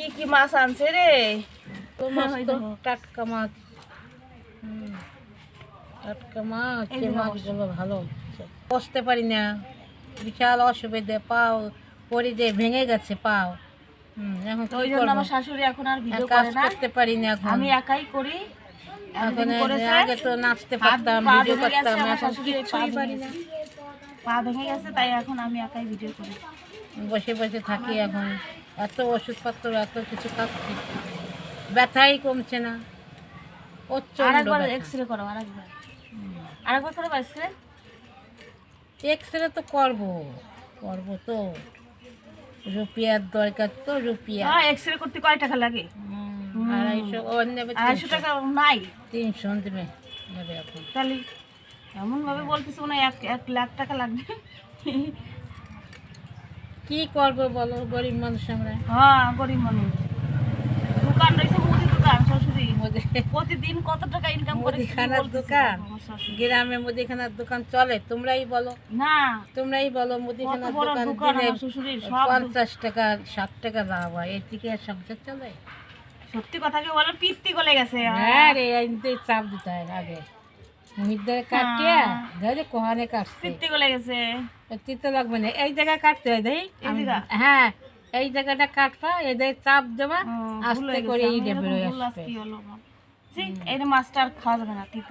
কি কি মাছ আনছে রে? দেখো। টাটকা মাছ। টাটকা মাছ। মাছগুলো ভালো বসতে পারি না। বিশাল অসুবিধে পাও পরি যে ভেঙে গেছে পাও। এখন ওই জন্য আমার শাশুড়ি এখন আর ভিডিও কাজ করতে পারি না এখন। আমি একাই করি। এখন আগে তো নাচতে পারতাম পা ভিডিও ভেঙে করতাম এখন পা কিছুই পারি ভেঙে না। পা ভেঙে গেছে তাই এখন আমি একাই ভিডিও করি। বসে বসে থাকি এখন। এত ওষুধপত্র এত কিছু খাচ্ছি। ব্যথাই কমছে না। আরেকবার ব্যথা। এক্সরে করো আরেকবার। আরেকবার করো এক্সরে এক্সরে তো করব। করব তো। রুপিয়ার দরকার তো রুপিয়া। হ্যাঁ এক্সরে করতে কয় টাকা লাগে? আড়াইশো টাকা নাই। তিনশো দেবে নেবে এখন। তাহলে এমন ভাবে বলতেছে মনে হয় এক এক লাখ টাকা লাগবে। কি করব বলো গরিব মানুষ আমরা? হ্যাঁ গরিব মানুষ। দোকান রয়েছে মুদি দোকান শ্বশুরি প্রতিদিন কত টাকা ইনকাম করে মুদিখানার দোকান? গ্রামে মুদিখানার দোকান চলে তোমরাই বলো। না। তোমরাই বলো মুদিখানার দোকান দিনে পঞ্চাশ টাকা ষাট টাকা লাভ হয় এর থেকে আর সংসার চলে? সত্যি কথা কি বলো পিত্তি গলে গেছে হ্যাঁ রে এইতে চাপ দিতে হয় আগে। মুহিদের কাটিয়া ধরে কোহানে কাটছে। পিত্তি গলে গেছে। তিতে লাগবে না। এই জায়গায় কাটতে হয় দেই। হ্যাঁ এই জায়গাটা কাটবা এদের চাপ দেবা আস্তে করে এই যে মাছটা আর খাওয়া যাবে না ঠিক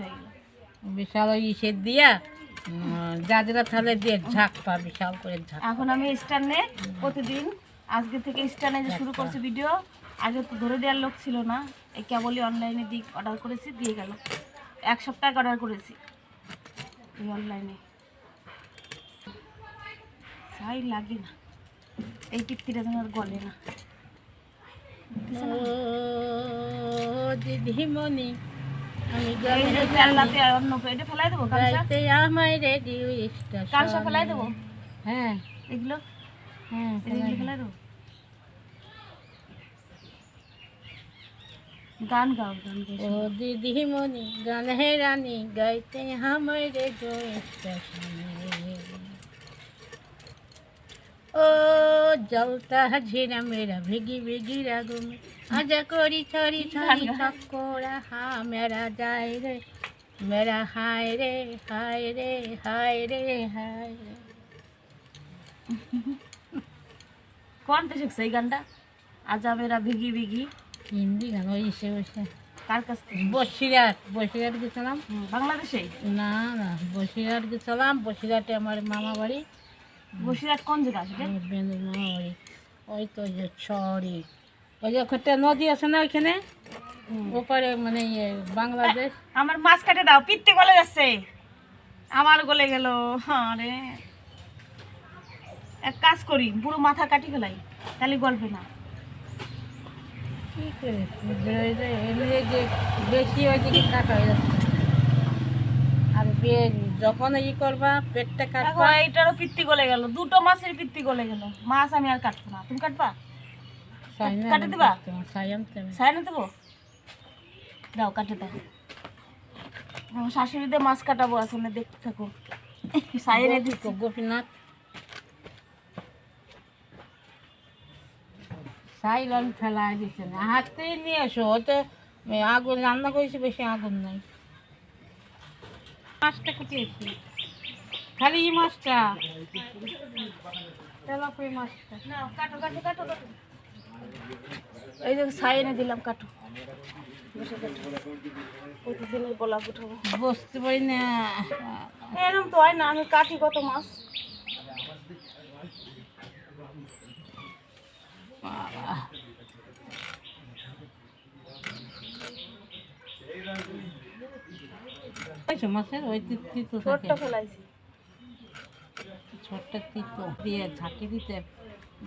বিশাল ওই ইসের দিয়া গাজরা থালে দিয়ে ঝাঁক পা বিশাল করে ঝাঁক এখন আমি স্ট্যান্ডে প্রতিদিন আজকে থেকে স্ট্যান্ডে যে শুরু করছি ভিডিও আগে তো ধরে দেওয়ার লোক ছিল না। এই কেবলই অনলাইনে দিক অর্ডার করেছি দিয়ে গেল। এক সপ্তাহ অর্ডার করেছি। এই অনলাইনে চাই লাগে না। এই টিপ্তিটা যেন আর গলে না। দিদিমণি আমি ফেলাই দেবো আমায় ফেলাই দেবো? হ্যাঁ। এগুলো? হ্যাঁ এগুলো ফেলাই দেবো। গান গাও গান ও দিদিমণি গান হে রানী গাইতে আমায় রেডিও স্টেশনে ও জলতা ঝেরা মেরা ভিগি ভিগি রাগুমে। আজা করি ছড়ি ছড়ি ছকরা হা মেরা যায় রে মেরা হায় রে হায় রে হায় রে হায় রে। কোনটা শিখছে এই গানটা? আজা মেরা ভিগি ভিগি। হিন্দি গান ওই এসে বসে। কার কাছ থেকে? বসিরহাট বসিরহাট গেছিলাম। বাংলাদেশে? না না বসিরহাট গেছিলাম বসিরাটে আমার মামা বাড়ি বসিরহাট কোন জায়গা বাড়ি ওই তো যে ছড়ি ওই যে ওখানটা নদী আছে না ওইখানে? ওপারে মানে ইয়ে বাংলাদেশ। আমার মাছ কাটে দাও পিত্তে গলে যাচ্ছে। আমার গলে গেল আরে। এক কাজ করি পুরো মাথা কাটি ফেলাই তাহলে গল্পে না। কি করে? বেশি হয়ে যে কাটা হয়ে যাচ্ছে। আর যখন ই করবা পেটটা কাটবা। এইটারও পিত্তি গলে গেল। দুটো মাছের পিত্তি গলে গেল। মাছ আমি আর কাটবো না। তুমি কাটবা? কাটে দিবা? সাই আনতে না দেবো? দাও কাটে দাও। আমার মাছ কাটাবো আসলে দেখতে থাকো। সাইরে দিচ্ছি। গোপীনাথ। সাইল আমি ফেলাই দিচ্ছে না। হাতেই নিয়ে এসো। ওতে আগুন রান্না করেছি বেশি আগুন নাই। মাছটা কুটিয়েছি। খালি এই মাছটা। তেলাপুরি মাছটা। কাটো কাটো কাটো কাটো এই যে ছাই এনে দিলাম কাটো। প্রতিদিনের গোলাপ উঠাবো বসতে পারি না। এরকম তো হয় না আমি কাটি কত মাছ। বাবা। মাছের? ওই তিতো ছোটটা ফেলাইছি। ছোট্ট তিতো দিয়ে ঝাঁকি দিতে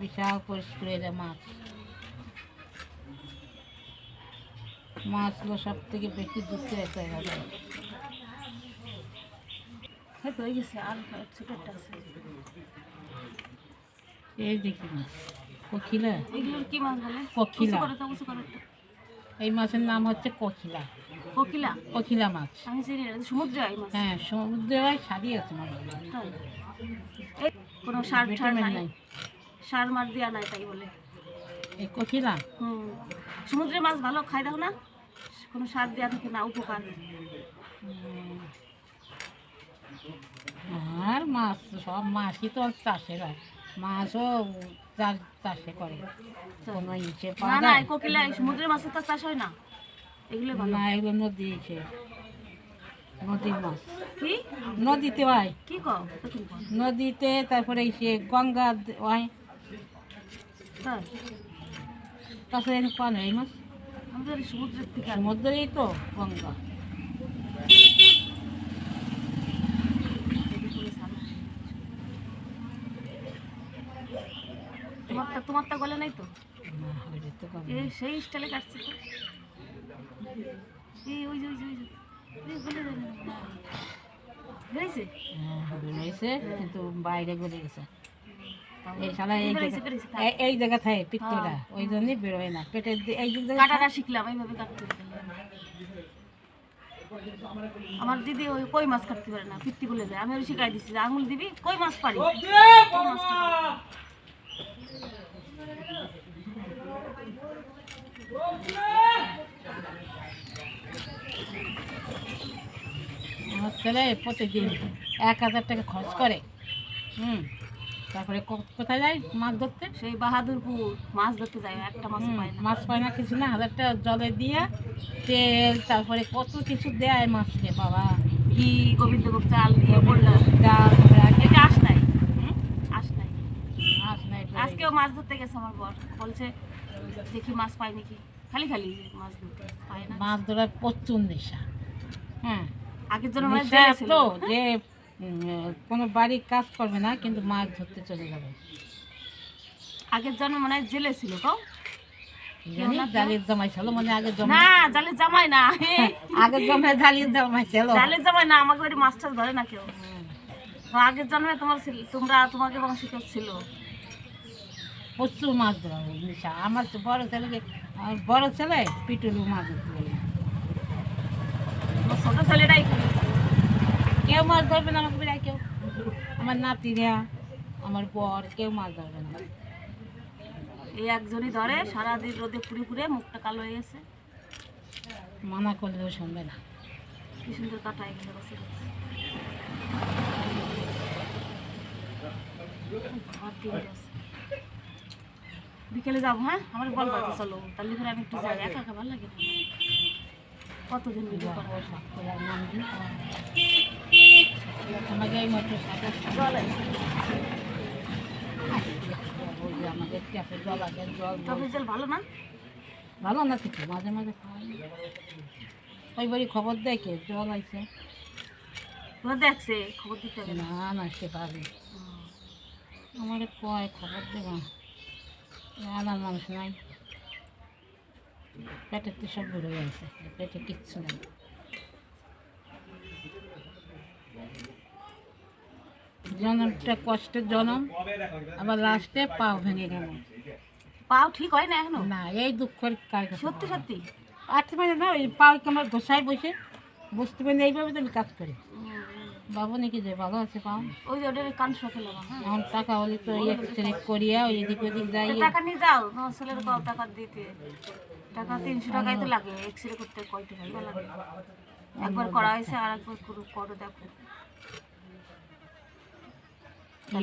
বিশাল পরিষ্কার হয়ে যায় মাছ। মাছগুলো সব থেকে বেশি দুধে একটা হবে হ্যাঁ তো গেছে আর আছে। এই দেখি মাছ? কখিলা এগুলোর কি মাছ বলে? কোকিলা। উঁচু করে তো উঁচু করে তো। এই মাছের নাম হচ্ছে কখিলা কোকিলা। কখিলা মাছ। আমি চিনি না সমুদ্রে এই মাছ। হ্যাঁ সমুদ্রে হয়। সারি আছে মাছ কোনো সার সার নাই। সার মার দেওয়া নাই তাই বলে। এই কখিলা হুম। সমুদ্রের মাছ ভালো খাই দাও না। কোনো সার দেওয়া থাকে না উপকার। আর মাছ সব মাছই তো চাষের হয়। মাছও চাষ- করে। কোনো ইচ্ছে না না কোকিলা সমুদ্রের মাছের তো চাষ হয় না। এগুলো ভালো। না এগুলো নদী আছে নদীর মাছ কি? নদীতে হয়। কি কও? নদীতে তারপরে এই সে গঙ্গা হয়। তাছাড়া এখানে পান এই মাছ আমাদের সমুদ্রের থেকে সমুদ্রেই তো গঙ্গা। তোমারটা তোমারটা গলে নাই তো? সেই স্টাইলে কাটছে তো। এই ওই ওই ওই এই গলে যায় বেরিয়েছে হ্যাঁ। বেরোইছে কিন্তু বাইরে গলে গেছে। এই শালা এই বেরিয়েছে, জায়গা- থাক। পিত্তটা হ্যাঁ। ওই জন্যই বেরোয় না। পেটের এই কাটাটা শিখলাম এইভাবে কাটতে হবে। আমার দিদি ওই কই মাছ কাটতে পারে না পিত্তি বলে যায় আমি ওই শিখাই দিচ্ছি যে আঙুল দিবি কই মাছ পারি কই মাছটা পারি। আমার ছেলে প্রতিদিন এক হাজার টাকা খরচ করে। হুম তারপরে কোথায় যায় মাছ ধরতে? সেই বাহাদুরপুর মাছ ধরতে যায় একটা মাছ পায় না। মাছ পায় না কিছু না হাজার টাকা জলে দিয়ে তেল তারপরে কত কিছু দেয় মাছকে বাবা। ঘি গোবিন্দভোগ চাল দিয়ে পড়লাম ডাল এটা আস নাই। আস নাই। মাছ নাই আজকেও মাছ ধরতে গেছে আমার বর বলছে দেখি মাছ পাই নাকি? খালি খালি মাছ ধরতে পায় না। মাছ ধরার প্রচুর নেশা। হ্যাঁ আগের জন্য মানে তো যে কোনো বাড়ি কাজ করবে না কিন্তু মাছ ধরতে চলে যাবে। আগের জন্ম মানে হয় জেলে ছিল তো? জানি জালির জামাই ছিল মানে আগে না জামাই না। আগে জমে জালির জামাই ছিল। জালে জামাই না আমাকে টাছ ধরে না কেউ। আগের জন্মে তোমার তোমরা তোমাকে ছিল। প্রচুর মাছ ধরা আমার বড় ছেলেকে বড় ছেলে পিটুলু মাছ ধরতে ছোট ছেলেটাই কেউ মাছ ধরবে না আমাকে বেড়ায় কেউ। আমার নাতিরা আমার বর কেউ মাছ ধরবে না। এই একজনই ধরে সারাদিন রোদে পুড়ে পুড়ে মুখটা কালো হয়ে গেছে। মানা করলেও শুনবে না। কি সুন্দর কাটা এখানে বসে গেছে। বিকেলে যাব হ্যাঁ? আমার বল বাড়তে চলো। তাহলে করে আমি একটু যাই। একা একা ভালো লাগে কতদিন ভিডিও করা আমাকে এই মতো সাথে জল আছে ওই যে আমাদের ট্যাপে জল আছে। জল তবে জল ভালো না? ভালো না কিছু মাঝে মাঝে খাওয়াই ওই বাড়ি খবর দেয় কে? জল আছে দেখছে? খবর দিতে না না না সে পাবে। আমার কয় খবর দেবা? আনার মানুষ নাই। পেটের তো সব ঘুরে গেছে। পেটে কিচ্ছু নেই। জনমটা কষ্টের জনম আবার লাস্টে পাও ভেঙে গেল। পাও ঠিক হয় না এখনও? না এই দুঃখের কাজ সত্যি সত্যি? আটতে পারে না ওই পাও আমার ঘষায় বসে বুঝতে পারি এইভাবে তো আমি কাজ করি। বাবু নাকি যে ভালো আছে পাও? ওই যে ওদের কান হ্যাঁ এখন টাকা হলে তো এক্সরে করিয়া ওই এদিক ওদিক যাই। টাকা নিয়ে যাও তোমার ছেলের কত টাকা দিতে। টাকা তিনশো টাকাই তো লাগে এক্স রে করতে কয় টাকা লাগে। একবার করা হয়েছে আর একবার করো দেখো।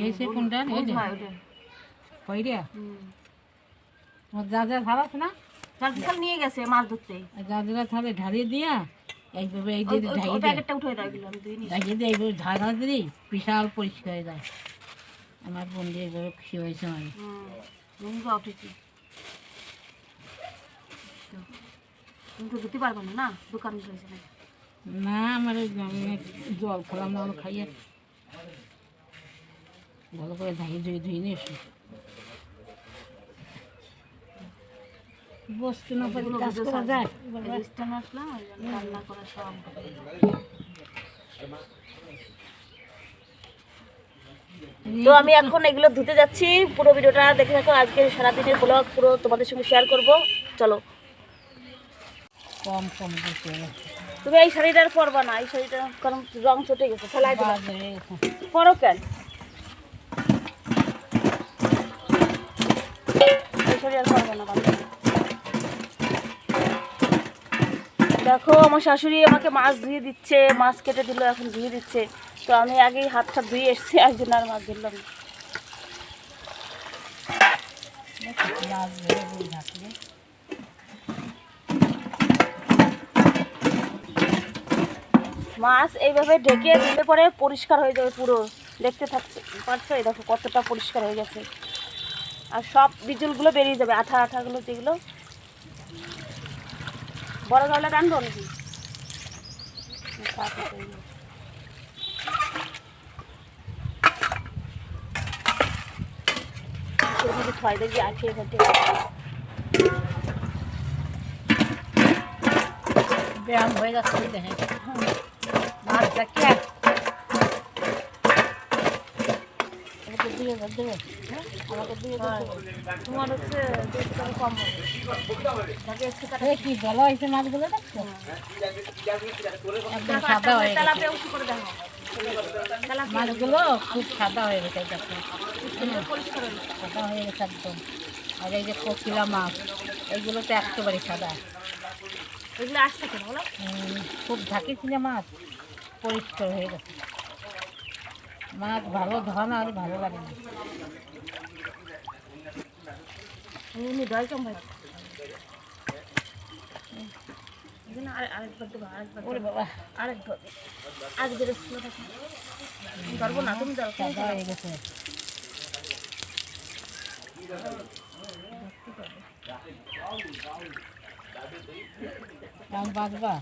এসে কোনটা এই যে। কইরিয়া হুম। তোমার যা যা ধার আছে না চাল নিয়ে গেছে মাছ ধরতে। যা যা ধারে ঢালিয়ে দিয়া এইভাবে এই ওই- ঢাকিয়ে প্যাকেটটা উঠে আমি দুই নিই ঢাকিয়ে দিয়ে এইভাবে ধারা দিলেই বিশাল পরিষ্কার হয়ে যায়। আমার বোন দিয়ে এইভাবে খুশি হয়েছে আমি তুমি তো ধুতে পারবে না না? দোকান রয়েছে না না আমার জল খেলাম না খাইয়ে ভালো করে ধাইয়ে ধুয়ে ধুয়ে নিয়ে এসো। বসতে না পারি কাজ করা যায়। রেস্টুরেন্ট আসলাম ওই জন্য রান্না করা সব তো আমি এখন এগুলো ধুতে যাচ্ছি। পুরো ভিডিওটা দেখে থাকো। আজকে সারাদিনের ব্লগ পুরো তোমাদের সঙ্গে শেয়ার করব। চলো। কম কম তুমি এই শাড়িটার পরবা না। এই শাড়িটা কারণ রং চটে গেছে। ফেলাই দিলাম। পরো কেন? এই শাশুড়ি না দেখো, আমার শাশুড়ি আমাকে মাছ ধুয়ে দিচ্ছে, মাছ কেটে দিল, এখন ধুয়ে দিচ্ছে। তো আমি আগেই হাতটা ধুয়ে এসেছি একজন আর মাছ ধরলাম মাছ এইভাবে ঢেকে দিলে পরে পরিষ্কার হয়ে যাবে পুরো। দেখতে থাকছে পারছ? দেখো কতটা পরিষ্কার হয়ে গেছে। আর সব বিজলগুলো বেরিয়ে যাবে, আঠা আঠাগুলো যেগুলো। বড় গাওলা রানবো নাকি? ছয় ব্যায়াম হয়ে যাচ্ছে দেখে মাছ দেখে আমাকে দেবে। হ্যাঁ? আমাকে তোমার হচ্ছে দুধ কম কম হবে। কি ভালো হয়েছে মাছগুলো দেখছ? একদম সাদা হয়ে গেছে। মাছগুলো খুব সাদা হয়ে গেছে হয়ে গেছে। সাদা হয়ে গেছে একদম। আর এই যে কচিলা মাছ এইগুলো তো একেবারে সাদা। এগুলো আসছে কেন বলো? খুব ঝাঁকি ছিল মাছ? পরিষ্কার হয়ে গেছে। মাছ ভালো ধন আর ভালো লাগে না। দয় কম ভাই বাঁচবা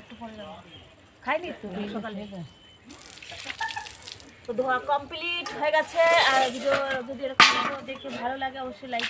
তো পরে খাইনি তো? সকালে। তো ধোয়া কমপ্লিট হয়ে গেছে। আর ভিডিও যদি এরকম দেখে ভালো লাগে অবশ্যই লাইক